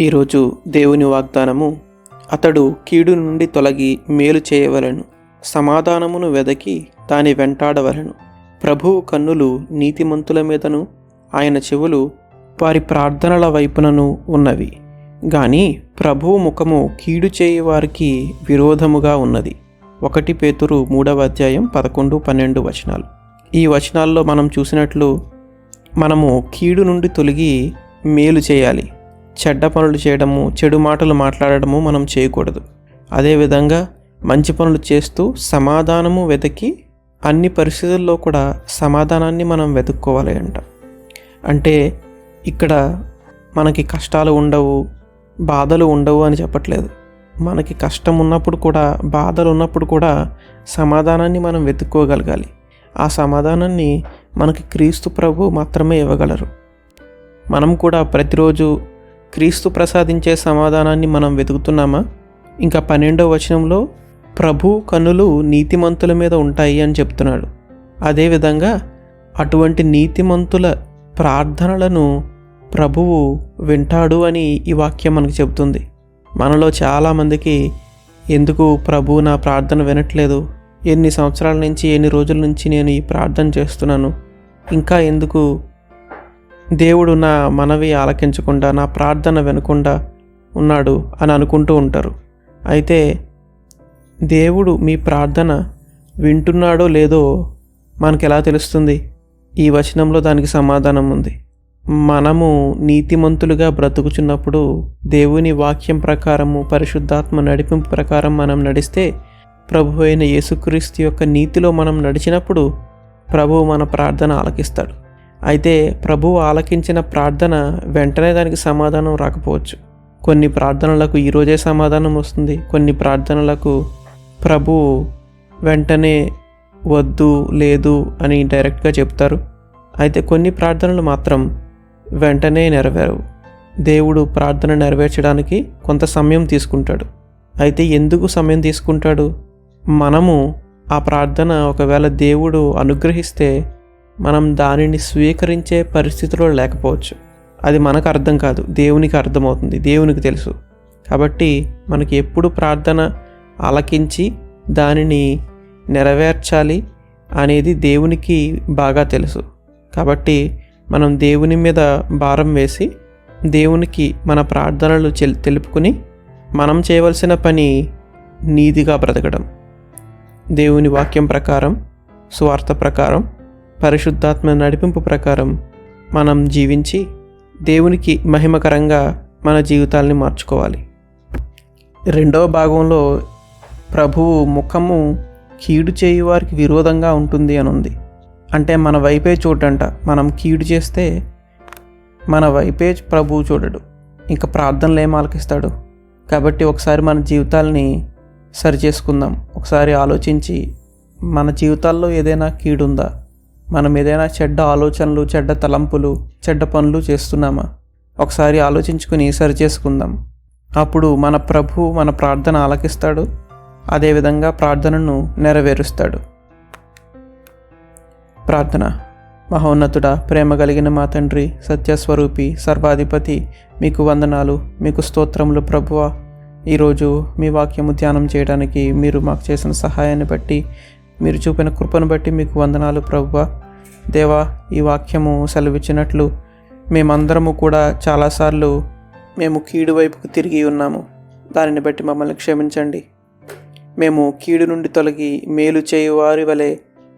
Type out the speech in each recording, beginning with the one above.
ఈరోజు దేవుని వాగ్దానము అతడు కీడు నుండి తొలగి మేలు చేయవలెను సమాధానమును వెదకి దాని వెంటాడవలెను. ప్రభువు కన్నులు నీతిమంతుల మీదను ఆయన చెవులు వారి ప్రార్థనల వైపునను ఉన్నవి. గాని ప్రభువు ముఖము కీడు చేయి వారికి విరోధముగా ఉన్నది. ఒకటి పేతురు మూడవ అధ్యాయం పదకొండు పన్నెండు వచనాలు. ఈ వచనాల్లో మనం చూసినట్లు మనము కీడు నుండి తొలగి మేలు చేయాలి. చెడ్డ పనులు చేయడము చెడు మాటలు మాట్లాడడము మనం చేయకూడదు. అదేవిధంగా మంచి పనులు చేస్తూ సమాధానము వెతికి అన్ని పరిస్థితుల్లో కూడా సమాధానాన్ని మనం వెతుక్కోవాలి అంట. అంటే ఇక్కడ మనకి కష్టాలు ఉండవు బాధలు ఉండవు అని చెప్పట్లేదు. మనకి కష్టం ఉన్నప్పుడు కూడా బాధలు ఉన్నప్పుడు కూడా సమాధానాన్ని మనం వెతుక్కోగలగాలి. ఆ సమాధానాన్ని మనకి క్రీస్తు ప్రభు మాత్రమే ఇవ్వగలరు. మనం కూడా ప్రతిరోజు క్రీస్తు ప్రసాదించే సమాధానాన్ని మనం వెతుకుతున్నామా? ఇంకా పన్నెండవ వచనంలో ప్రభు కన్నులు నీతిమంతుల మీద ఉంటాయి అని చెప్తున్నాడు. అదేవిధంగా అటువంటి నీతిమంతుల ప్రార్థనలను ప్రభువు వింటాడు అని ఈ వాక్యం మనకు చెబుతుంది. మనలో చాలామందికి ఎందుకు ప్రభు నా ప్రార్థన వినట్లేదు? ఎన్ని సంవత్సరాల నుంచి ఎన్ని రోజుల నుంచి నేను ఈ ప్రార్థన చేస్తున్నాను? ఇంకా ఎందుకు దేవుడు నా మనవి ఆలకించకుండా నా ప్రార్థన వినకుండా ఉన్నాడు అని అనుకుంటూ ఉంటారు. అయితే దేవుడు మీ ప్రార్థన వింటున్నాడో లేదో మనకు ఎలా తెలుస్తుంది? ఈ వచనంలో దానికి సమాధానం ఉంది. మనము నీతిమంతులుగా బ్రతుకుచున్నప్పుడు దేవుని వాక్యం ప్రకారము పరిశుద్ధాత్మ నడిపింపు ప్రకారం మనం నడిస్తే ప్రభు అయిన యేసుక్రీస్తు యొక్క నీతిలో మనం నడిచినప్పుడు ప్రభువు మన ప్రార్థన ఆలకిస్తాడు. అయితే ప్రభువు ఆలకించిన ప్రార్థన వెంటనే దానికి సమాధానం రాకపోవచ్చు. కొన్ని ప్రార్థనలకు ఈరోజే సమాధానం వస్తుంది. కొన్ని ప్రార్థనలకు ప్రభువు వెంటనే వద్దు లేదు అని డైరెక్ట్గా చెప్తారు. అయితే కొన్ని ప్రార్థనలు మాత్రం వెంటనే నెరవేరవు. దేవుడు ప్రార్థన నెరవేర్చడానికి కొంత సమయం తీసుకుంటాడు. అయితే ఎందుకు సమయం తీసుకుంటాడు? మనము ఆ ప్రార్థన ఒకవేళ దేవుడు అనుగ్రహిస్తే మనం దానిని స్వీకరించే పరిస్థితిలో లేకపోవచ్చు. అది మనకు అర్థం కాదు. దేవునికి అర్థమవుతుంది. దేవునికి తెలుసు. కాబట్టి మనకి ఎప్పుడు ప్రార్థన ఆలకించి దానిని నెరవేర్చాలి అనేది దేవునికి బాగా తెలుసు. కాబట్టి మనం దేవుని మీద భారం వేసి దేవునికి మన ప్రార్థనలు చెల్ తెలుపుకుని మనం చేయవలసిన పని నీతిగా బ్రతకడం. దేవుని వాక్యం ప్రకారం స్వార్థ ప్రకారం పరిశుద్ధాత్మ నడిపింపు ప్రకారం మనం జీవించి దేవునికి మహిమకరంగా మన జీవితాల్ని మార్చుకోవాలి. రెండవ భాగంలో ప్రభువు ముఖము కీడు చేయు వారికి విరోధంగా ఉంటుంది అని ఉంది అంటే మన వైపే చూడంట మనం కీడు చేస్తే మన వైపే ప్రభువు చూడడు. ఇంకా ప్రార్థనలు ఏం ఆలకిస్తాడు? కాబట్టి ఒకసారి మన జీవితాల్ని సరి చేసుకుందాం ఒకసారి ఆలోచించి మన జీవితాల్లో ఏదైనా కీడుందా? మనం ఏదైనా చెడ్డ ఆలోచనలు చెడ్డ తలంపులు చెడ్డ పనులు చేస్తున్నామా? ఒకసారి ఆలోచించుకుని సరి చేసుకుందాం. అప్పుడు మన ప్రభు మన ప్రార్థన ఆలకిస్తాడు. అదేవిధంగా ప్రార్థనను నెరవేరుస్తాడు. ప్రార్థన. మహోన్నతుడ ప్రేమ కలిగిన మా తండ్రి సత్యస్వరూపి సర్వాధిపతి మీకు వందనాలు మీకు స్తోత్రములు ప్రభువ. ఈరోజు మీ వాక్యము ధ్యానం చేయడానికి మీరు మాకు చేసిన సహాయాన్ని బట్టి మీరు చూపిన కృపను బట్టి మీకు వందనాలు ప్రభువ. దేవా ఈ వాక్యము సెలవిచ్చినట్లు మేమందరము కూడా చాలాసార్లు మేము కీడు వైపుకు తిరిగి ఉన్నాము. దానిని బట్టి మమ్మల్ని క్షమించండి. మేము కీడు నుండి తొలగి మేలు చేయు వారి వలె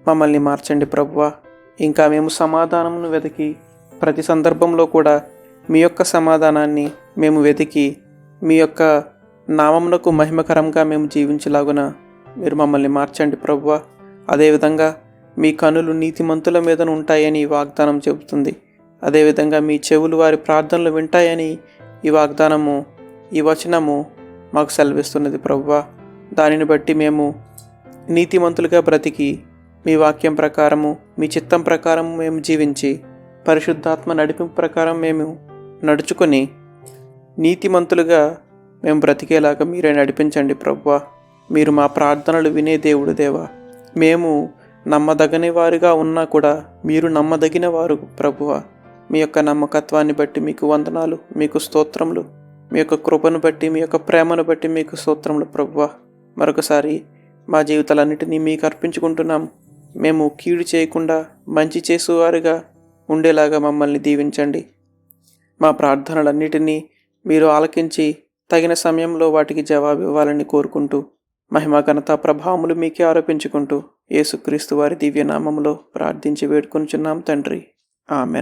మమ్మల్ని మార్చండి ప్రభువా. ఇంకా మేము సమాధానమును వెతికి ప్రతి సందర్భంలో కూడా మీ యొక్క సమాధానాన్ని మేము వెతికి మీ యొక్క నామమునకు మహిమకరంగా మేము జీవించలాగున మీరు మమ్మల్ని మార్చండి ప్రభువా. అదేవిధంగా మీ కనులు నీతిమంతుల మీద ఉంటాయని వాగ్దానం చెబుతుంది. అదేవిధంగా మీ చెవులు వారి ప్రార్థనలు వింటాయని ఈ వాగ్దానము ఈ వచనము మాకు సెలవిస్తున్నది ప్రభువా. దానిని బట్టి మేము నీతిమంతులుగా బ్రతికి మీ వాక్యం ప్రకారము మీ చిత్తం ప్రకారం మేము జీవించి పరిశుద్ధాత్మ నడిపింపు ప్రకారం మేము నడుచుకొని నీతిమంతులుగా మేము బ్రతికేలాగా మీరే నడిపించండి ప్రభువా. మీరు మా ప్రార్థనలు వినే దేవుడు దేవా. మేము నమ్మదగని వారిగా ఉన్నా కూడా మీరు నమ్మదగిన వారు ప్రభువ. మీ యొక్క నమ్మకత్వాన్ని బట్టి మీకు వందనాలు మీకు స్తోత్రములు మీ యొక్క కృపను బట్టి మీ యొక్క ప్రేమను బట్టి మీకు సూత్రములు ప్రభువ. మరొకసారి మా జీవితాలన్నిటినీ మీకు అర్పించుకుంటున్నాం మేము కీడు చేయకుండా మంచి చేసేవారుగా ఉండేలాగా మమ్మల్ని దీవించండి. మా ప్రార్థనలన్నిటినీ మీరు ఆలకించి తగిన సమయంలో వాటికి జవాబు ఇవ్వాలని కోరుకుంటూ మహిమ ఘనత ప్రభావములు మీకే ఆరోపించుకుంటూ యేసుక్రీస్తు వారి దివ్యనామంలో ప్రార్థించి వేడుకొనిచున్నాం తండ్రి. ఆమెన్.